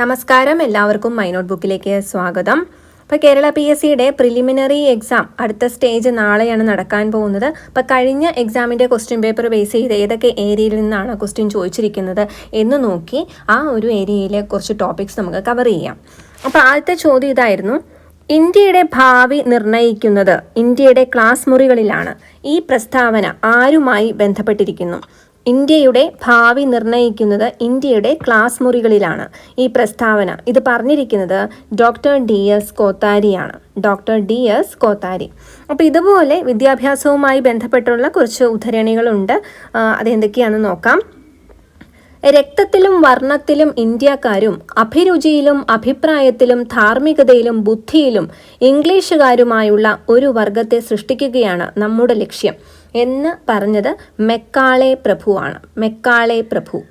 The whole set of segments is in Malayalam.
നമസ്കാരം. എല്ലാവർക്കും മൈ നോട്ട് ബുക്കിലേക്ക് സ്വാഗതം. ഇപ്പോൾ കേരള പി എസ് സിയുടെ പ്രിലിമിനറി എക്സാം അടുത്ത സ്റ്റേജ് നാളെയാണ് നടക്കാൻ പോകുന്നത്. അപ്പോൾ കഴിഞ്ഞ എക്സാമിന്റെ ക്വസ്റ്റ്യൻ പേപ്പർ ബേസ് ചെയ്ത് ഏതൊക്കെ ഏരിയയിൽ നിന്നാണ് ക്വസ്റ്റ്യൻ ചോദിച്ചിരിക്കുന്നത് എന്ന് നോക്കി ആ ഒരു ഏരിയയിലെ കുറച്ച് ടോപ്പിക്സ് നമുക്ക് കവർ ചെയ്യാം. അപ്പോൾ ആദ്യത്തെ ചോദ്യം ഇതായിരുന്നു. ഇന്ത്യയുടെ ഭാവി നിർണയിക്കുന്നത് ഇന്ത്യയുടെ ക്ലാസ് മുറികളിലാണ്. ഈ പ്രസ്താവന ആരുമായി ബന്ധപ്പെട്ടിരിക്കുന്നു? ഇന്ത്യയുടെ ഭാവി നിർണയിക്കുന്നത് ഇന്ത്യയുടെ ക്ലാസ് മുറികളിലാണ്. ഈ പ്രസ്താവന. ഇത് പറഞ്ഞിരിക്കുന്നത് doctor D S കോത്താരിയാണ്. Doctor D S Kothari. അപ്പോൾ ഇതുപോലെ വിദ്യാഭ്യാസവുമായി ബന്ധപ്പെട്ടുള്ള കുറച്ച് ഉദ്ധരണികളുണ്ട്. അതെന്തൊക്കെയാണെന്ന് നോക്കാം. രക്തത്തിലും വർണത്തിലും ഇന്ത്യക്കാരും അഭിരുചിയിലും അഭിപ്രായത്തിലും ധാർമ്മികതയിലും ബുദ്ധിയിലും ഇംഗ്ലീഷുകാരുമായുള്ള ഒരു വർഗത്തെ സൃഷ്ടിക്കുകയാണ് നമ്മുടെ ലക്ഷ്യം. എന്ന് പറഞ്ഞത് മെക്കാളെ പ്രഭുവാണ്. മെക്കാളെ പ്രഭു.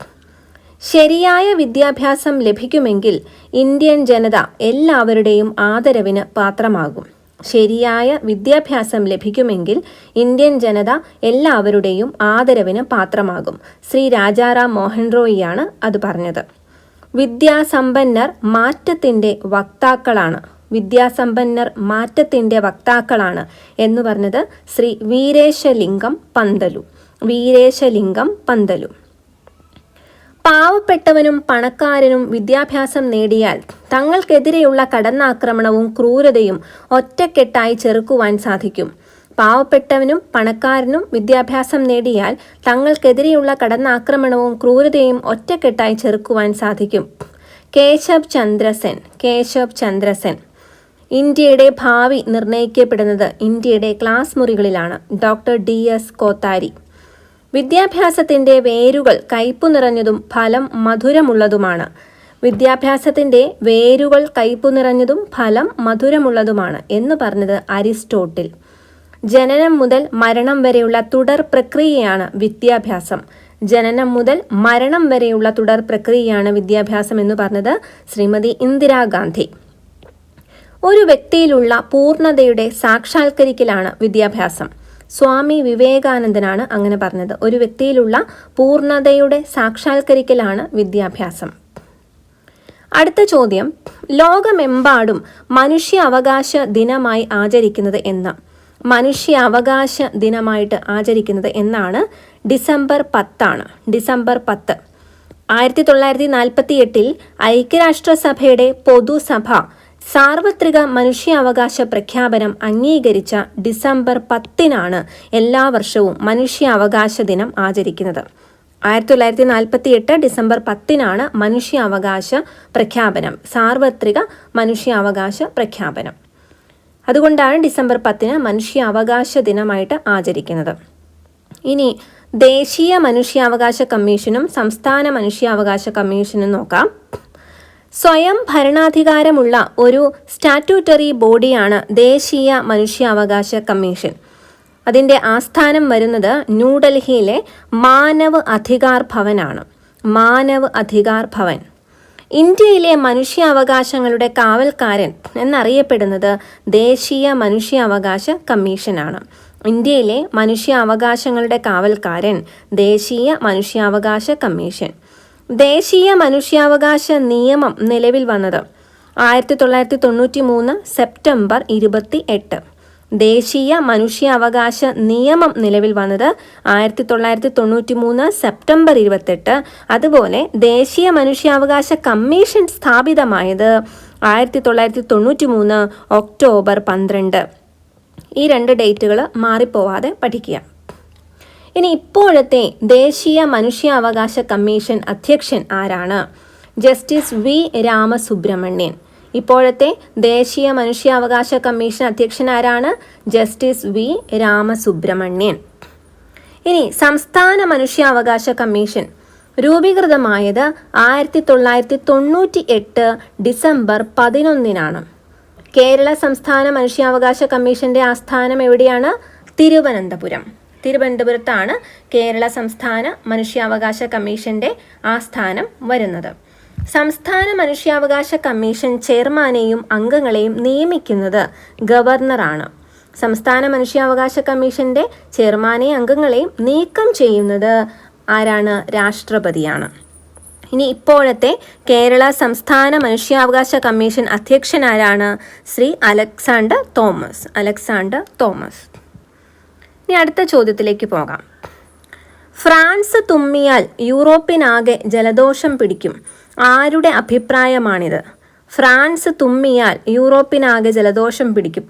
ശരിയായ വിദ്യാഭ്യാസം ലഭിക്കുമെങ്കിൽ ഇന്ത്യൻ ജനത എല്ലാവരുടെയും ആദരവിന് പാത്രമാകും. ശരിയായ വിദ്യാഭ്യാസം ലഭിക്കുമെങ്കിൽ ഇന്ത്യൻ ജനത എല്ലാവരുടെയും ആദരവിന് പാത്രമാകും. ശ്രീ രാജാറാം മോഹൻ റോയിയാണ് അത് പറഞ്ഞത്. വിദ്യാസമ്പന്നർ മാറ്റത്തിന്റെ വക്താക്കളാണ്. വിദ്യാസമ്പന്നർ മാറ്റത്തിന്റെ വക്താക്കളാണ് എന്ന് പറഞ്ഞത് ശ്രീ വീരേശലിംഗം പന്തലു. വീരേശലിംഗം പന്തലു. പാവപ്പെട്ടവനും പണക്കാരനും വിദ്യാഭ്യാസം നേടിയാൽ തങ്ങൾക്കെതിരെയുള്ള കടന്നാക്രമണവും ക്രൂരതയും ഒറ്റക്കെട്ടായി ചെറുക്കുവാൻ സാധിക്കും. പാവപ്പെട്ടവനും പണക്കാരനും വിദ്യാഭ്യാസം നേടിയാൽ തങ്ങൾക്കെതിരെയുള്ള കടന്നാക്രമണവും ക്രൂരതയും ഒറ്റക്കെട്ടായി ചെറുക്കുവാൻ സാധിക്കും. കേശവ് ചന്ദ്രസെൻ കേശവ് ചന്ദ്രസെൻ. ഇന്ത്യയുടെ ഭാവി നിർണയിക്കപ്പെടുന്നത് ഇന്ത്യയുടെ class മുറികളിലാണ്. Doctor D S Kothari. വിദ്യാഭ്യാസത്തിന്റെ വേരുകൾ കയ്പു നിറഞ്ഞതും ഫലം മധുരമുള്ളതുമാണ്. വിദ്യാഭ്യാസത്തിന്റെ വേരുകൾ കയ്പു നിറഞ്ഞതും ഫലം മധുരമുള്ളതുമാണ് എന്ന് പറഞ്ഞത് അരിസ്റ്റോട്ടിൽ. ജനനം മുതൽ മരണം വരെയുള്ള തുടർ പ്രക്രിയയാണ് വിദ്യാഭ്യാസം. ജനനം മുതൽ മരണം വരെയുള്ള തുടർ പ്രക്രിയയാണ് വിദ്യാഭ്യാസം എന്ന് പറഞ്ഞത് ശ്രീമതി ഇന്ദിരാഗാന്ധി. ഒരു വ്യക്തിയിലുള്ള പൂർണതയുടെ സാക്ഷാത്കരിക്കലാണ് വിദ്യാഭ്യാസം. സ്വാമി വിവേകാനന്ദനാണ് അങ്ങനെ പറഞ്ഞത്. ഒരു വ്യക്തിയിലുള്ള പൂർണതയുടെ സാക്ഷാത്കരിക്കലാണ് വിദ്യാഭ്യാസം. അടുത്ത ചോദ്യം. ലോകമെമ്പാടും മനുഷ്യ അവകാശ ദിനമായി ആചരിക്കുന്നത് എന്ന്. മനുഷ്യ അവകാശ ദിനമായിട്ട് ആചരിക്കുന്നത് എന്നാണ് ഡിസംബർ പത്താണ്. ഡിസംബർ പത്ത്. ആയിരത്തി തൊള്ളായിരത്തി നാൽപ്പത്തി എട്ടിൽ ഐക്യരാഷ്ട്രസഭയുടെ പൊതുസഭ സാർവത്രിക മനുഷ്യാവകാശ പ്രഖ്യാപനം അംഗീകരിച്ച ഡിസംബർ പത്തിനാണ് എല്ലാ വർഷവും മനുഷ്യാവകാശ ദിനം ആചരിക്കുന്നത്. ആയിരത്തി തൊള്ളായിരത്തി നാൽപ്പത്തി എട്ട് ഡിസംബർ പത്തിനാണ് മനുഷ്യാവകാശ പ്രഖ്യാപനം സാർവത്രിക മനുഷ്യാവകാശ പ്രഖ്യാപനം. അതുകൊണ്ടാണ് ഡിസംബർ പത്തിന് മനുഷ്യാവകാശ ദിനമായിട്ട് ആചരിക്കുന്നത്. ഇനി ദേശീയ മനുഷ്യാവകാശ കമ്മീഷനും സംസ്ഥാന മനുഷ്യാവകാശ കമ്മീഷനും നോക്കാം. സ്വയം ഭരണാധികാരമുള്ള ഒരു സ്റ്റാറ്റ്യൂട്ടറി ബോഡിയാണ് ദേശീയ മനുഷ്യാവകാശ കമ്മീഷൻ. അതിന്റെ ആസ്ഥാനം വരുന്നത് ന്യൂഡൽഹിയിലെ മാനവ് അധികാർ ഭവനാണ്. മാനവ് അധികാർ ഭവൻ. ഇന്ത്യയിലെ മനുഷ്യാവകാശങ്ങളുടെ കാവൽക്കാരൻ എന്നറിയപ്പെടുന്നത് ദേശീയ മനുഷ്യാവകാശ കമ്മീഷനാണ്. ഇന്ത്യയിലെ മനുഷ്യാവകാശങ്ങളുടെ കാവൽക്കാരൻ ദേശീയ മനുഷ്യാവകാശ കമ്മീഷൻ. ദേശീയ മനുഷ്യാവകാശ നിയമം നിലവിൽ വന്നത് ആയിരത്തി തൊള്ളായിരത്തി തൊണ്ണൂറ്റി മൂന്ന് സെപ്റ്റംബർ ഇരുപത്തി എട്ട് ദേശീയ മനുഷ്യാവകാശ നിയമം നിലവിൽ വന്നത് ആയിരത്തി തൊള്ളായിരത്തി തൊണ്ണൂറ്റി മൂന്ന് സെപ്റ്റംബർ ഇരുപത്തെട്ട്. അതുപോലെ ദേശീയ മനുഷ്യാവകാശ കമ്മീഷൻ സ്ഥാപിതമായത് ആയിരത്തി തൊള്ളായിരത്തി തൊണ്ണൂറ്റി മൂന്ന് ഒക്ടോബർ പന്ത്രണ്ട്. ഈ രണ്ട് ഡേറ്റുകൾ മാറിപ്പോവാതെ പഠിക്കുക. ഇനി ഇപ്പോഴത്തെ ദേശീയ മനുഷ്യാവകാശ കമ്മീഷൻ അധ്യക്ഷൻ ആരാണ്? Justice V. രാമസുബ്രഹ്മണ്യൻ. ഇപ്പോഴത്തെ ദേശീയ മനുഷ്യാവകാശ കമ്മീഷൻ അധ്യക്ഷൻ ആരാണ്? Justice V. രാമസുബ്രഹ്മണ്യൻ. ഇനി സംസ്ഥാന മനുഷ്യാവകാശ കമ്മീഷൻ. രൂപീകൃതമായത് ആയിരത്തി തൊള്ളായിരത്തി തൊണ്ണൂറ്റി എട്ട് ഡിസംബർ പതിനൊന്നിനാണ്. കേരള സംസ്ഥാന മനുഷ്യാവകാശ കമ്മീഷന്റെ ആസ്ഥാനം എവിടെയാണ്? തിരുവനന്തപുരം. തിരുവനന്തപുരത്താണ് കേരള സംസ്ഥാന മനുഷ്യാവകാശ കമ്മീഷന്റെ ആസ്ഥാനം വരുന്നത്. സംസ്ഥാന മനുഷ്യാവകാശ കമ്മീഷൻ ചെയർമാനെയും അംഗങ്ങളെയും നിയമിക്കുന്നത് ഗവർണറാണ്. സംസ്ഥാന മനുഷ്യാവകാശ കമ്മീഷന്റെ ചെയർമാനെ അംഗങ്ങളെയും നീക്കം ചെയ്യുന്നത് ആരാണ്? രാഷ്ട്രപതിയാണ്. ഇനി ഇപ്പോഴത്തെ കേരള സംസ്ഥാന മനുഷ്യാവകാശ കമ്മീഷൻ അധ്യക്ഷനാരാണ് ശ്രീ അലക്സാണ്ടർ തോമസ്. അലക്സാണ്ടർ തോമസ്. ഇനി അടുത്ത ചോദ്യത്തിലേക്ക് പോകാം. ഫ്രാൻസ് തുമ്മിയാൽ യൂറോപ്പിനാകെ ജലദോഷം പിടിക്കും. ആരുടെ അഭിപ്രായമാണിത്? ഫ്രാൻസ് തുമ്മിയാൽ യൂറോപ്പിനാകെ ജലദോഷം പിടിക്കും.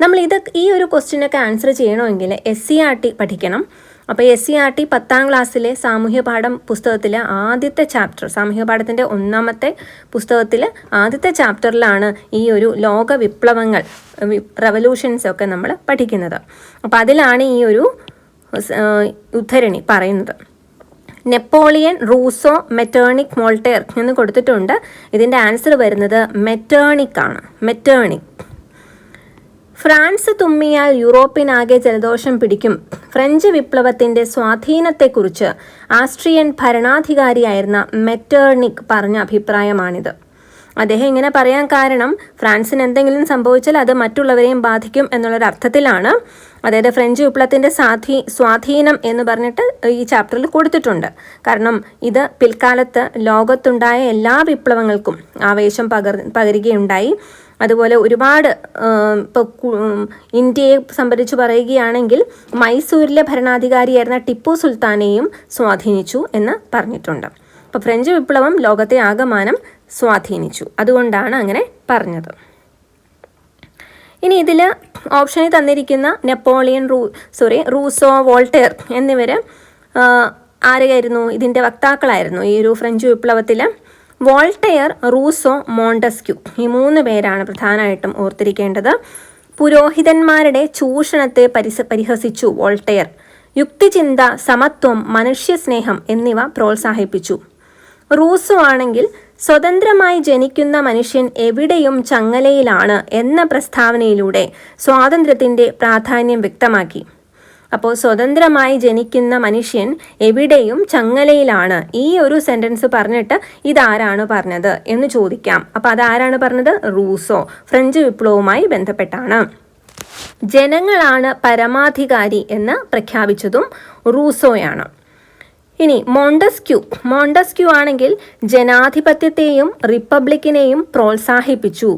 നമ്മൾ ഇത് ഈ ഒരു ക്വസ്റ്റ്യനൊക്കെ ആൻസർ ചെയ്യണമെങ്കിൽ എസ് സി ആർ ടി പഠിക്കണം. അപ്പോൾ എസ് സി ആർ ടി പത്താം ക്ലാസ്സിലെ സാമൂഹ്യ പാഠം പുസ്തകത്തിലെ ആദ്യത്തെ ചാപ്റ്റർ സാമൂഹ്യ പാഠത്തിന്റെ ഒന്നാമത്തെ പുസ്തകത്തിൽ ആദ്യത്തെ ചാപ്റ്ററിലാണ് ഈ ഒരു ലോക വിപ്ലവങ്ങൾ റവല്യൂഷൻസ് ഒക്കെ നമ്മൾ പഠിക്കുന്നത്. അപ്പോൾ അതിലാണ് ഈ ഒരു ഉദ്ധരണി പറയുന്നത്. നെപ്പോളിയൻ റൂസോ മെറ്റേണിക് മോൾട്ടേർ എന്ന് കൊടുത്തിട്ടുണ്ട്. ഇതിന്റെ ആൻസർ വരുന്നത് മെറ്റേണിക് ആണ്. മെറ്റേണിക്. ഫ്രാൻസ് തുമ്മിയാൽ യൂറോപ്പിനാകെ ജലദോഷം പിടിക്കും. ഫ്രഞ്ച് വിപ്ലവത്തിന്റെ സ്വാധീനത്തെക്കുറിച്ച് ആസ്ട്രിയൻ ഭരണാധികാരിയായിരുന്ന മെറ്റേർണിക് പറഞ്ഞ അഭിപ്രായമാണിത്. അദ്ദേഹം ഇങ്ങനെ പറയാൻ കാരണം ഫ്രാൻസിന് എന്തെങ്കിലും സംഭവിച്ചാൽ അത് മറ്റുള്ളവരെയും ബാധിക്കും എന്നുള്ളൊരു അർത്ഥത്തിലാണ്. അതായത് ഫ്രഞ്ച് വിപ്ലവത്തിന്റെ സ്വാധീ സ്വാധീനം എന്ന് പറഞ്ഞിട്ട് ഈ ചാപ്റ്ററിൽ കൊടുത്തിട്ടുണ്ട്. കാരണം ഇത് പിൽക്കാലത്ത് ലോകത്തുണ്ടായ എല്ലാ വിപ്ലവങ്ങൾക്കും ആവേശം പകർ പകരുകയുണ്ടായി. അതുപോലെ ഒരുപാട് ഇപ്പോൾ ഇന്ത്യയെ സംബന്ധിച്ച് പറയുകയാണെങ്കിൽ മൈസൂരിലെ ഭരണാധികാരിയായിരുന്ന ടിപ്പു സുൽത്താനെയും സ്വാധീനിച്ചു എന്ന് പറഞ്ഞിട്ടുണ്ട്. അപ്പോൾ ഫ്രഞ്ച് വിപ്ലവം ലോകത്തെ ആകമാനം സ്വാധീനിച്ചു. അതുകൊണ്ടാണ് അങ്ങനെ പറഞ്ഞത്. ഇനി ഇതിൽ ഓപ്ഷനിൽ തന്നിരിക്കുന്ന നെപ്പോളിയൻ റൂ സോറി റൂസോ വോൾട്ടേർ എന്നിവർ ആരെയായിരുന്നു? ഇതിന്റെ വക്താക്കളായിരുന്നു ഈ ഒരു ഫ്രഞ്ച് വിപ്ലവത്തിൽ വോൾട്ടയർ റൂസോ മോണ്ടസ്ക്യു ഈ മൂന്ന് പേരാണ് പ്രധാനമായിട്ടും ഓർത്തിരിക്കേണ്ടത്. പുരോഹിതന്മാരുടെ ചൂഷണത്തെ പരിസ പരിഹസിച്ചു വോൾട്ടെയർ. യുക്തിചിന്ത സമത്വം മനുഷ്യസ്നേഹം എന്നിവ പ്രോത്സാഹിപ്പിച്ചു. റൂസോ ആണെങ്കിൽ സ്വതന്ത്രമായി ജനിക്കുന്ന മനുഷ്യൻ എവിടെയും ചങ്ങലയിലാണ് എന്ന പ്രസ്താവനയിലൂടെ സ്വാതന്ത്ര്യത്തിന്റെ പ്രാധാന്യം വ്യക്തമാക്കി. അപ്പോൾ സ്വതന്ത്രമായി ജനിക്കുന്ന മനുഷ്യൻ എവിടെയും ചങ്ങലയിലാണ്. ഈ ഒരു സെന്റൻസ് പറഞ്ഞിട്ട് ഇതാരാണ് പറഞ്ഞത് എന്ന് ചോദിക്കാം. അപ്പോൾ അതാരാണ് പറഞ്ഞത്? റൂസോ. ഫ്രഞ്ച് വിപ്ലവവുമായി ബന്ധപ്പെട്ടാണ്. ജനങ്ങളാണ് പരമാധികാരി എന്ന് പ്രഖ്യാപിച്ചതും റൂസോയാണ്. ഇനി മോണ്ടസ്ക്യൂ. മോണ്ടസ്ക്യൂ ആണെങ്കിൽ ജനാധിപത്യത്തെയും റിപ്പബ്ലിക്കിനെയും പ്രോത്സാഹിപ്പിച്ചു.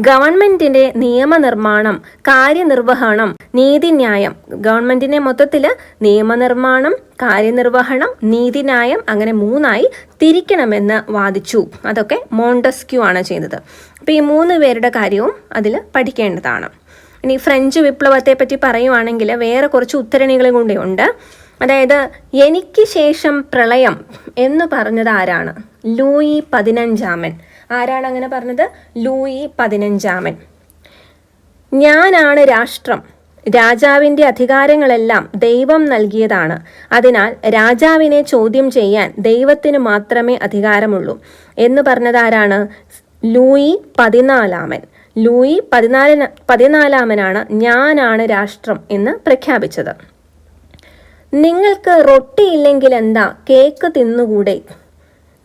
ഗവൺമെന്റിന്റെ നിയമനിർമ്മാണം കാര്യനിർവഹണം നീതിന്യായം. ഗവൺമെന്റിനെ മൊത്തത്തിൽ നിയമനിർമ്മാണം കാര്യനിർവഹണം നീതിന്യായം അങ്ങനെ മൂന്നായി തിരിക്കണമെന്ന് വാദിച്ചു. അതൊക്കെ മോണ്ടസ്ക്യൂ ആണ് ചെയ്തത്. അപ്പോൾ ഈ മൂന്ന് പേരുടെ കാര്യവും അതിൽ പഠിക്കേണ്ടതാണ്. ഇനി ഫ്രഞ്ച് വിപ്ലവത്തെ പറ്റി പറയുവാണെങ്കിൽ വേറെ കുറച്ച് ഉത്തരണികളും കൂടെ ഉണ്ട്. അതായത് എനിക്ക് ശേഷം പ്രളയം എന്ന് പറഞ്ഞത് ആരാണ്? ലൂയി പതിനഞ്ചാമൻ. ആരാണ് അങ്ങനെ പറഞ്ഞത്? ലൂയി പതിനഞ്ചാമൻ. ഞാനാണ് രാഷ്ട്രം. രാജാവിന്റെ അധികാരങ്ങളെല്ലാം ദൈവം നൽകിയതാണ്. അതിനാൽ രാജാവിനെ ചോദ്യം ചെയ്യാൻ ദൈവത്തിന് മാത്രമേ അധികാരമുള്ളൂ. എന്ന് പറഞ്ഞത് ആരാണ് ലൂയി പതിനാലാമൻ. ലൂയി പതിനാല പതിനാലാമനാണ് ഞാനാണ് രാഷ്ട്രം എന്ന് പ്രഖ്യാപിച്ചത്. നിങ്ങൾക്ക് റൊട്ടി ഇല്ലെങ്കിൽ എന്താ? കേക്ക് തിന്നുകൂടെ?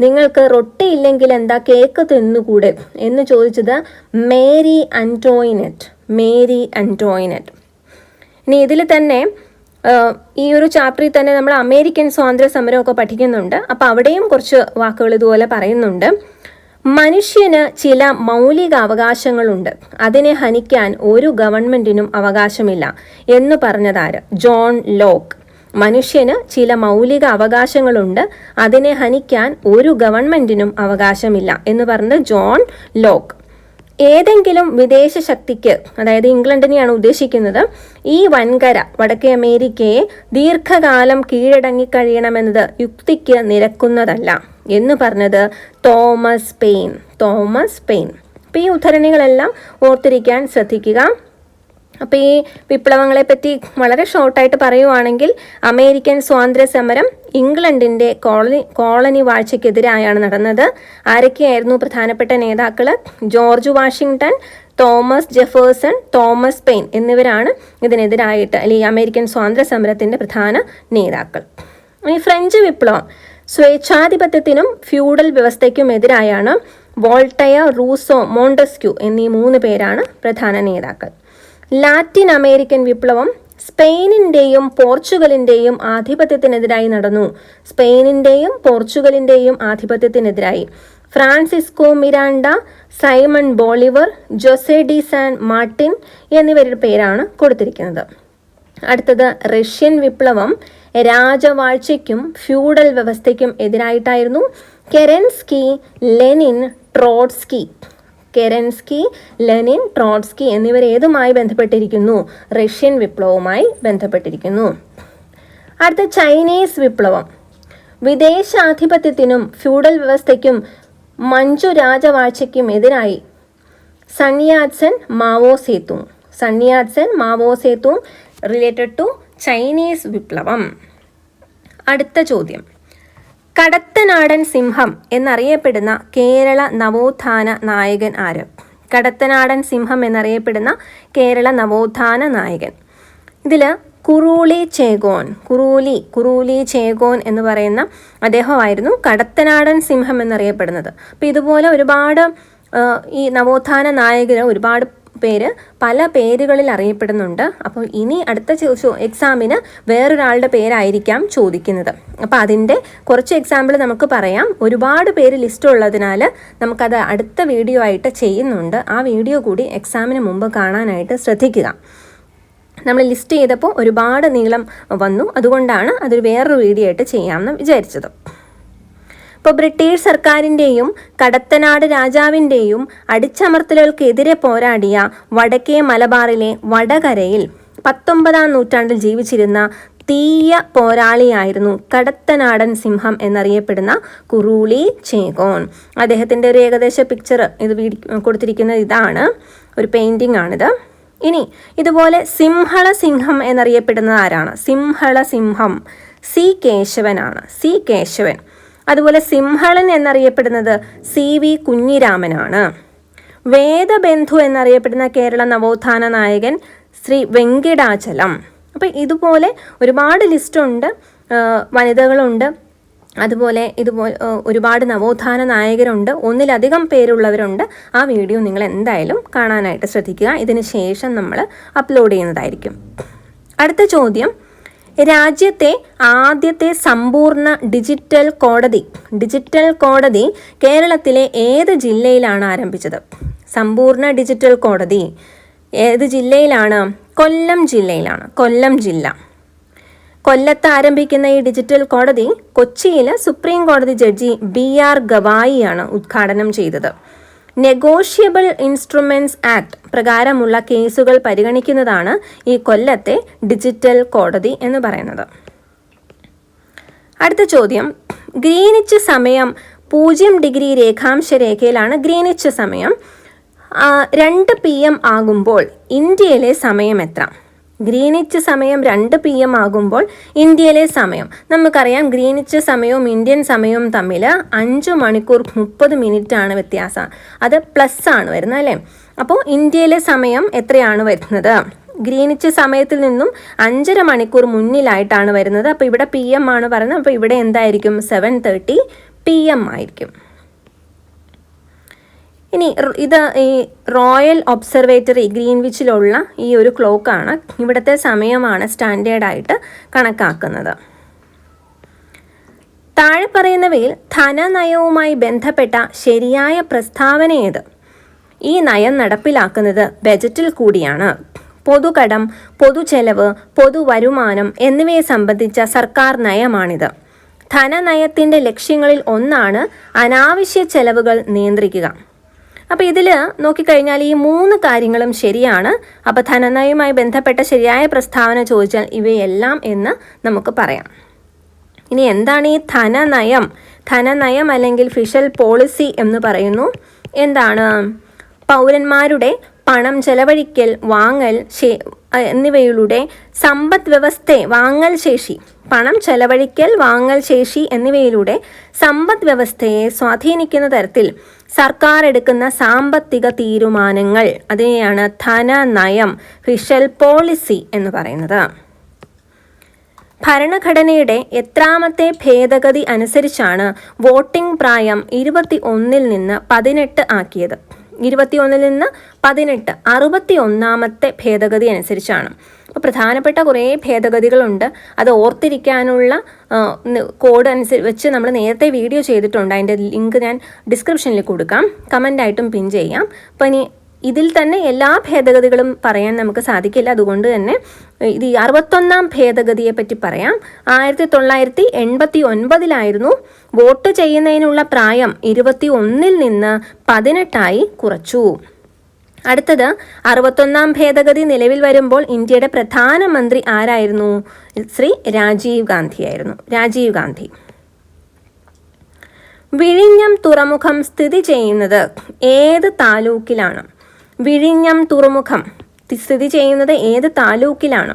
നിങ്ങൾക്ക് റൊട്ടി ഇല്ലെങ്കിൽ എന്താ കേക്ക് തിന്നുകൂടെ? എന്ന് ചോദിച്ചത് മേരി അന്റോയിനറ്റ് മേരി അന്റോയിനറ്റ് ഇനി ഇതിൽ തന്നെ ഈ ഒരു ചാപ്റ്ററിൽ തന്നെ നമ്മൾ അമേരിക്കൻ സ്വാതന്ത്ര്യ സമരമൊക്കെ പഠിക്കുന്നുണ്ട്. അപ്പോൾ അവിടെയും കുറച്ച് വാക്കുകൾ ഇതുപോലെ പറയുന്നുണ്ട്. മനുഷ്യന് ചില മൗലിക അവകാശങ്ങളുണ്ട്. അതിനെ ഹനിക്കാൻ ഒരു ഗവൺമെന്റിനും അവകാശമില്ല. എന്ന് പറഞ്ഞതാര്? John Locke. മനുഷ്യന് ചില മൗലിക അവകാശങ്ങളുണ്ട്. അതിനെ ഹനിക്കാൻ ഒരു ഗവൺമെന്റിനും അവകാശമില്ല എന്ന് പറഞ്ഞ് ജോൺ ലോക്ക്. ഏതെങ്കിലും വിദേശ ശക്തിക്ക് അതായത് ഇംഗ്ലണ്ടിനെയാണ് ഉദ്ദേശിക്കുന്നത് ഈ വൻകര വടക്കേ അമേരിക്കയെ ദീർഘകാലം കീഴടങ്ങി കഴിയണമെന്നത് യുക്തിക്ക് നിരക്കുന്നതല്ല എന്ന് പറഞ്ഞത് തോമസ് പെയിൻ. Thomas pain. അപ്പം ഈ ഉദ്ധരണികളെല്ലാം ഓർത്തിരിക്കാൻ ശ്രദ്ധിക്കുക. അപ്പോൾ ഈ വിപ്ലവങ്ങളെ പറ്റി വളരെ ഷോർട്ടായിട്ട് പറയുവാണെങ്കിൽ അമേരിക്കൻ സ്വാതന്ത്ര്യ സമരം ഇംഗ്ലണ്ടിന്റെ കോളനി കോളനി വാഴ്ചയ്ക്കെതിരായാണ് നടന്നത്. ആരൊക്കെയായിരുന്നു പ്രധാനപ്പെട്ട നേതാക്കൾ George Washington Thomas Jefferson Thomas Paine എന്നിവരാണ് ഇതിനെതിരായിട്ട് അല്ലെങ്കിൽ അമേരിക്കൻ സ്വാതന്ത്ര്യ സമരത്തിന്റെ പ്രധാന നേതാക്കൾ. ഈ ഫ്രഞ്ച് വിപ്ലവം സ്വേച്ഛാധിപത്യത്തിനും ഫ്യൂഡൽ വ്യവസ്ഥയ്ക്കും എതിരായാണ് വോൾട്ടയർ റൂസോ മോണ്ടസ്ക്യൂ എന്നീ മൂന്ന് പേരാണ് പ്രധാന നേതാക്കൾ. ലാറ്റിൻ അമേരിക്കൻ വിപ്ലവം സ്പെയിനിന്റെയും പോർച്ചുഗലിന്റെയും ആധിപത്യത്തിനെതിരായി നടന്നു. സ്പെയിനിന്റെയും പോർച്ചുഗലിന്റെയും ആധിപത്യത്തിനെതിരായി. Francisco Miranda Simon Bolivar Jose de San Martin എന്നിവരുടെ പേരാണ് കൊടുത്തിരിക്കുന്നത്. അടുത്തത് റഷ്യൻ വിപ്ലവം രാജവാഴ്ചയ്ക്കും ഫ്യൂഡൽ വ്യവസ്ഥയ്ക്കും എതിരായിട്ടായിരുന്നു Kerensky Lenin Trotsky. Kerensky Lenin Trotsky എന്നിവർ ഏതുമായി ബന്ധപ്പെട്ടിരിക്കുന്നു? റഷ്യൻ വിപ്ലവവുമായി ബന്ധപ്പെട്ടിരിക്കുന്നു. അടുത്ത ചൈനീസ് വിപ്ലവം. വിദേശാധിപത്യത്തിനും ഫ്യൂഡൽ വ്യവസ്ഥയ്ക്കും മഞ്ജു രാജവാഴ്ചയ്ക്കും എതിരായി Sun Yat-sen Mao Zedong Sun Yat-sen Mao Zedong related to Chinese വിപ്ലവം. അടുത്ത ചോദ്യം. കടത്തനാടൻ സിംഹം എന്നറിയപ്പെടുന്ന കേരള നവോത്ഥാന നായകൻ ആര്? കടത്തനാടൻ സിംഹം എന്നറിയപ്പെടുന്ന കേരള നവോത്ഥാന നായകൻ. ഇതിൽ കുറൂളി ചേകോൻ കുറൂലി കുറൂലി ചേകോൻ എന്ന് പറയുന്ന അദ്ദേഹമായിരുന്നു കടത്തനാടൻ സിംഹം എന്നറിയപ്പെടുന്നത്. അപ്പോൾ ഇതുപോലെ ഒരുപാട് ഈ നവോത്ഥാന നായകർ ഒരുപാട് പേര് പല പേരുകളിൽ അറിയപ്പെടുന്നുണ്ട്. അപ്പോൾ ഇനി അടുത്ത എക്സാമിന് വേറൊരാളുടെ പേരായിരിക്കാം ചോദിക്കുന്നത്. അപ്പോൾ അതിന്റെ കുറച്ച് എക്സാമ്പിൾ നമുക്ക് പറയാം. ഒരുപാട് പേര് ലിസ്റ്റ് ഉള്ളതിനാൽ നമുക്കത് അടുത്ത വീഡിയോ ആയിട്ട് ചെയ്യുന്നുണ്ട്. ആ വീഡിയോ കൂടി എക്സാമിന് മുമ്പ് കാണാനായിട്ട് ശ്രദ്ധിക്കുക. നമ്മൾ ലിസ്റ്റ് ചെയ്തപ്പോൾ ഒരുപാട് നീളം വന്നു. അതുകൊണ്ടാണ് അതൊരു വേറൊരു വീഡിയോ ആയിട്ട് ചെയ്യാമെന്ന് വിചാരിച്ചത്. ഇപ്പോൾ ബ്രിട്ടീഷ് സർക്കാരിന്റെയും കടത്തനാട് രാജാവിന്റെയും അടിച്ചമർത്തലുകൾക്കെതിരെ പോരാടിയ വടക്കേ മലബാറിലെ വടകരയിൽ പത്തൊമ്പതാം നൂറ്റാണ്ടിൽ ജീവിച്ചിരുന്ന തീയ പോരാളിയായിരുന്നു കടത്തനാടൻ സിംഹം എന്നറിയപ്പെടുന്ന കുറൂളി ചേകോൺ അദ്ദേഹത്തിന്റെ ഒരു ഏകദേശ പിക്ചർ ഇത് കൊടുത്തിരിക്കുന്നത് ഇതാണ്. ഒരു പെയിന്റിംഗ് ആണിത്. ഇനി ഇതുപോലെ സിംഹള സിംഹം എന്നറിയപ്പെടുന്നത് ആരാണ്? സിംഹള സിംഹം. സി കേശവനാണ്. സി കേശവൻ. അതുപോലെ സിംഹളൻ എന്നറിയപ്പെടുന്നത് സി വി കുഞ്ഞിരാമനാണ്. വേദബന്ധു എന്നറിയപ്പെടുന്ന കേരള നവോത്ഥാന നായകൻ ശ്രീ വെങ്കിടാചലം. അപ്പം ഇതുപോലെ ഒരുപാട് ലിസ്റ്റുണ്ട് വനിതകളുണ്ട്. അതുപോലെ ഇതുപോലെ ഒരുപാട് നവോത്ഥാന നായകരുണ്ട്. ഒന്നിലധികം പേരുള്ളവരുണ്ട്. ആ വീഡിയോ നിങ്ങൾ എന്തായാലും കാണാനായിട്ട് ശ്രദ്ധിക്കുക. ഇതിന് ശേഷം നമ്മൾ അപ്ലോഡ് ചെയ്യുന്നതായിരിക്കും. അടുത്ത ചോദ്യം. രാജ്യത്തെ ആദ്യത്തെ സമ്പൂർണ ഡിജിറ്റൽ കോടതി. ഡിജിറ്റൽ കോടതി കേരളത്തിലെ ഏത് ജില്ലയിലാണ് ആരംഭിച്ചത്? സമ്പൂർണ ഡിജിറ്റൽ കോടതി ഏത് ജില്ലയിലാണ്? കൊല്ലം ജില്ലയിലാണ്. കൊല്ലം ജില്ല. കൊല്ലത്ത് ആരംഭിക്കുന്ന ഈ ഡിജിറ്റൽ കോടതി കൊച്ചിയിൽ സുപ്രീം കോടതി ജഡ്ജി ബി ആർ ഗവായിയാണ് ഉദ്ഘാടനം ചെയ്തത്. നെഗോഷ്യബിൾ ഇൻസ്ട്രുമെന്റ്സ് ആക്ട് പ്രകാരമുള്ള കേസുകൾ പരിഗണിക്കുന്നതാണ് ഈ കൊല്ലത്തെ ഡിജിറ്റൽ കോടതി എന്ന് പറയുന്നത്. അടുത്ത ചോദ്യം. ഗ്രീനിച്ച് സമയം പൂജ്യം ഡിഗ്രി രേഖാംശ രേഖയിലാണ് ഗ്രീനിച്ച് സമയം. രണ്ട് പി എം ആകുമ്പോൾ ഇന്ത്യയിലെ സമയം എത്ര? ഗ്രീനിച്ച് സമയം രണ്ട് പി എം ആകുമ്പോൾ ഇന്ത്യയിലെ സമയം. നമുക്കറിയാം ഗ്രീനിച്ച് സമയവും ഇന്ത്യൻ സമയവും തമ്മിൽ അഞ്ച് മണിക്കൂർ മുപ്പത് മിനിറ്റ് ആണ് വ്യത്യാസം. അത് പ്ലസ് ആണ് വരുന്നത് അല്ലേ? അപ്പോൾ ഇന്ത്യയിലെ സമയം എത്രയാണ് വരുന്നത്? ഗ്രീനിച്ച് സമയത്തിൽ നിന്നും അഞ്ചര മണിക്കൂർ മുന്നിലായിട്ടാണ് വരുന്നത്. അപ്പോൾ ഇവിടെ പി എം ആണ് പറയുന്നത്. അപ്പോൾ ഇവിടെ എന്തായിരിക്കും? സെവൻ തേർട്ടി പി എം ആയിരിക്കും. ഇനി ഇത് ഈ റോയൽ ഒബ്സർവേറ്ററി ഗ്രീൻവിച്ചിലുള്ള ഈ ഒരു ക്ലോക്കാണ് ഇവിടുത്തെ സമയമാണ് സ്റ്റാൻഡേർഡായിട്ട് കണക്കാക്കുന്നത്. താഴെ പറയുന്നവയിൽ ധനനയവുമായി ബന്ധപ്പെട്ട ശരിയായ പ്രസ്താവന ഏത്? ഈ നയം നടപ്പിലാക്കുന്നത് ബജറ്റിൽ കൂടിയാണ്. പൊതുകടം പൊതുചെലവ് പൊതുവരുമാനം എന്നിവയെ സംബന്ധിച്ച സർക്കാർ നയമാണിത്. ധനനയത്തിന്റെ ലക്ഷ്യങ്ങളിൽ ഒന്നാണ് അനാവശ്യ ചെലവുകൾ നിയന്ത്രിക്കുക. അപ്പോൾ ഇതിൽ നോക്കിക്കഴിഞ്ഞാൽ ഈ മൂന്ന് കാര്യങ്ങളും ശരിയാണ്. അപ്പോൾ ധനനയുമായി ബന്ധപ്പെട്ട ശരിയായ പ്രസ്താവന ചോദിച്ചാൽ ഇവയെല്ലാം എന്ന് നമുക്ക് പറയാം. ഇനി എന്താണ് ഈ ധനനയം? ധനനയം അല്ലെങ്കിൽ ഫിഷൽ പോളിസി എന്ന് പറയുന്നു. എന്താണ്? പൗരന്മാരുടെ പണം ചെലവഴിക്കൽ വാങ്ങൽ എന്നിവയിലൂടെ സമ്പദ് വ്യവസ്ഥയെ വാങ്ങൽ ശേഷി പണം ചെലവഴിക്കൽ വാങ്ങൽ ശേഷി എന്നിവയിലൂടെ സമ്പദ് വ്യവസ്ഥയെ സ്വാധീനിക്കുന്ന തരത്തിൽ സർക്കാർ എടുക്കുന്ന സാമ്പത്തിക തീരുമാനങ്ങൾ. അതിനെയാണ് ധനനയം ഫിഷൽ പോളിസി എന്ന് പറയുന്നത്. ഭരണഘടനയുടെ എത്രാമത്തെ ഭേദഗതി അനുസരിച്ചാണ് വോട്ടിംഗ് പ്രായം ഇരുപത്തി ഒന്നിൽ നിന്ന് പതിനെട്ട് ആക്കിയത്. ഇരുപത്തിയൊന്നിൽ നിന്ന് പതിനെട്ട് അറുപത്തി ഒന്നാമത്തെ ഭേദഗതി അനുസരിച്ചാണ്. അപ്പോൾ പ്രധാനപ്പെട്ട കുറേ ഭേദഗതികളുണ്ട്. അത് ഓർത്തിരിക്കാനുള്ള കോഡ് അനുസരിച്ച് വെച്ച് നമ്മൾ നേരത്തെ വീഡിയോ ചെയ്തിട്ടുണ്ട്. അതിന്റെ ലിങ്ക് ഞാൻ ഡിസ്ക്രിപ്ഷനിൽ കൊടുക്കാം. കമന്റായിട്ടും പിൻ ചെയ്യാം. അപ്പോൾ ഇനി ഇതിൽ തന്നെ എല്ലാ ഭേദഗതികളും പറയാൻ നമുക്ക് സാധിക്കില്ല. അതുകൊണ്ട് തന്നെ ഇത് ഈ അറുപത്തൊന്നാം ഭേദഗതിയെ പറ്റി പറയാം. ആയിരത്തി തൊള്ളായിരത്തി എൺപത്തി ഒൻപതിലായിരുന്നു വോട്ട് ചെയ്യുന്നതിനുള്ള പ്രായം ഇരുപത്തി ഒന്നിൽ നിന്ന് പതിനെട്ടായി കുറച്ചു. അടുത്തത് അറുപത്തൊന്നാം ഭേദഗതി നിലവിൽ വരുമ്പോൾ ഇന്ത്യയുടെ പ്രധാനമന്ത്രി ആരായിരുന്നു? ശ്രീ രാജീവ് ഗാന്ധി ആയിരുന്നു രാജീവ് ഗാന്ധി. വിഴിഞ്ഞം തുറമുഖം സ്ഥിതി ചെയ്യുന്നത് ഏത് താലൂക്കിലാണ്? വിഴിഞ്ഞം തുറമുഖം. സ്ഥിതി ചെയ്യുന്നത് ഏത് താലൂക്കിലാണ്?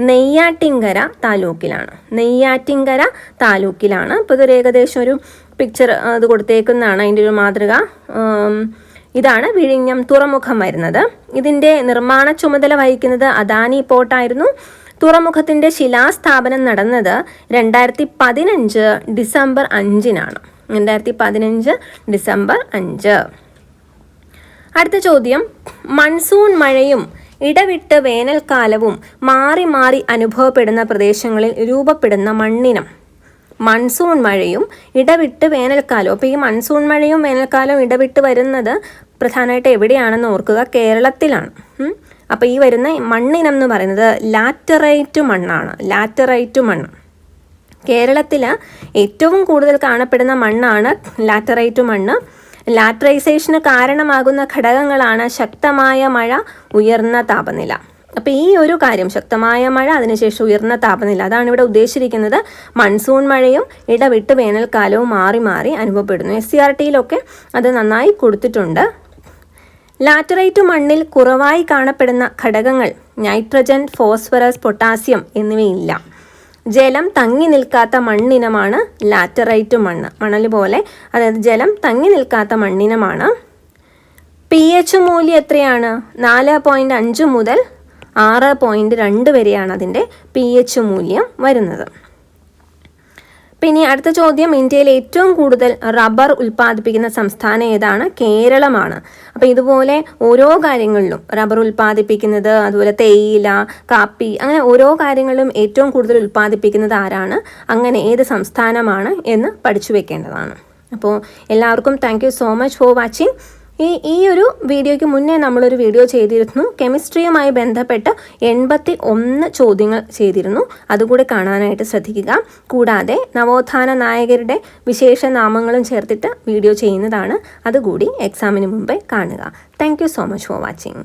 നെയ്യാറ്റിങ്കര താലൂക്കിലാണ്. നെയ്യാറ്റിങ്കര താലൂക്കിലാണ്. അപ്പോൾ ഇതൊരു ഏകദേശം ഒരു പിക്ചർ അത് കൊടുത്തേക്കുന്നതാണ്. അതിന്റെ ഒരു മാതൃക ഇതാണ് വിഴിഞ്ഞം തുറമുഖം വരുന്നത്. ഇതിന്റെ നിർമ്മാണ ചുമതല വഹിക്കുന്നത് അദാനി പോർട്ടായിരുന്നു തുറമുഖത്തിന്റെ ശിലാസ്ഥാപനം നടന്നത് രണ്ടായിരത്തി പതിനഞ്ച് ഡിസംബർ അഞ്ചിനാണ്. രണ്ടായിരത്തി പതിനഞ്ച് ഡിസംബർ അഞ്ച്. അടുത്ത ചോദ്യം. മൺസൂൺ മഴയും ഇടവിട്ട് വേനൽക്കാലവും മാറി മാറി അനുഭവപ്പെടുന്ന പ്രദേശങ്ങളിൽ രൂപപ്പെടുന്ന മണ്ണിനം. മൺസൂൺ മഴയും ഇടവിട്ട് വേനൽക്കാലവും. അപ്പോൾ ഈ മൺസൂൺ മഴയും വേനൽക്കാലവും ഇടവിട്ട് വരുന്നത് പ്രധാനമായിട്ട് എവിടെയാണെന്ന് ഓർക്കുക? കേരളത്തിലാണ്. അപ്പോൾ ഈ വരുന്ന മണ്ണിനം എന്ന് പറയുന്നത് ലാറ്ററൈറ്റ് മണ്ണാണ്. ലാറ്ററൈറ്റ് മണ്ണ്. കേരളത്തിൽ ഏറ്റവും കൂടുതൽ കാണപ്പെടുന്ന മണ്ണാണ് ലാറ്ററൈറ്റ് മണ്ണ്. ലാറ്ററൈസേഷന് കാരണമാകുന്ന ഘടകങ്ങളാണ് ശക്തമായ മഴ ഉയർന്ന താപനില. അപ്പോൾ ഈ ഒരു കാര്യം ശക്തമായ മഴ അതിനുശേഷം ഉയർന്ന താപനില അതാണ് ഇവിടെ ഉദ്ദേശിച്ചിരിക്കുന്നത്. മൺസൂൺ മഴയും ഇടവിട്ട് വേനൽക്കാലവും മാറി മാറി അനുഭവപ്പെടുന്നു. എസ് സി ആർ ടിയിലൊക്കെ അത് നന്നായി കൊടുത്തിട്ടുണ്ട്. ലാറ്ററൈറ്റ് മണ്ണിൽ കുറവായി കാണപ്പെടുന്ന ഘടകങ്ങൾ നൈട്രജൻ ഫോസ്ഫറസ് പൊട്ടാസ്യം എന്നിവയില്ല. ജലം തങ്ങി നിൽക്കാത്ത മണ്ണിനമാണ് ലാറ്ററൈറ്റ് മണ്ണ്. മണൽ പോലെ അതായത് ജലം തങ്ങി നിൽക്കാത്ത മണ്ണിനമാണ്. പി എച്ച് മൂല്യം എത്രയാണ്? നാല് പോയിന്റ് അഞ്ച് മുതൽ ആറ് പോയിന്റ് രണ്ട് വരെയാണ് അതിന്റെ പി എച്ച് മൂല്യം വരുന്നത്. പിന്നെ അടുത്ത ചോദ്യം ഇന്ത്യയിൽ ഏറ്റവും കൂടുതൽ റബ്ബർ ഉൽപ്പാദിപ്പിക്കുന്ന സംസ്ഥാനം ഏതാണ്? കേരളമാണ്. അപ്പോൾ ഇതുപോലെ ഓരോ കാര്യങ്ങളിലും റബ്ബർ ഉൽപ്പാദിപ്പിക്കുന്നത് അതുപോലെ തേയില കാപ്പി അങ്ങനെ ഓരോ കാര്യങ്ങളിലും ഏറ്റവും കൂടുതൽ ഉൽപ്പാദിപ്പിക്കുന്നത് ആരാണ്? അങ്ങനെ ഏത് സംസ്ഥാനമാണ് എന്ന് പഠിച്ചു വെക്കേണ്ടതാണ്. അപ്പോൾ എല്ലാവർക്കും thank so much for watching ഈ ഈ ഒരു വീഡിയോയ്ക്ക് മുന്നേ നമ്മളൊരു വീഡിയോ ചെയ്തിരുന്നു. കെമിസ്ട്രിയുമായി ബന്ധപ്പെട്ട് എൺപത്തി ഒന്ന് ചോദ്യങ്ങൾ ചെയ്തിരുന്നു. അതുകൂടെ കാണാനായിട്ട് ശ്രദ്ധിക്കുക. കൂടാതെ നവോത്ഥാന നായകരുടെ വിശേഷ നാമങ്ങളും ചേർത്തിട്ട് വീഡിയോ ചെയ്യുന്നതാണ്. അതുകൂടി എക്സാമിന് മുമ്പേ കാണുക. Thank so much for watching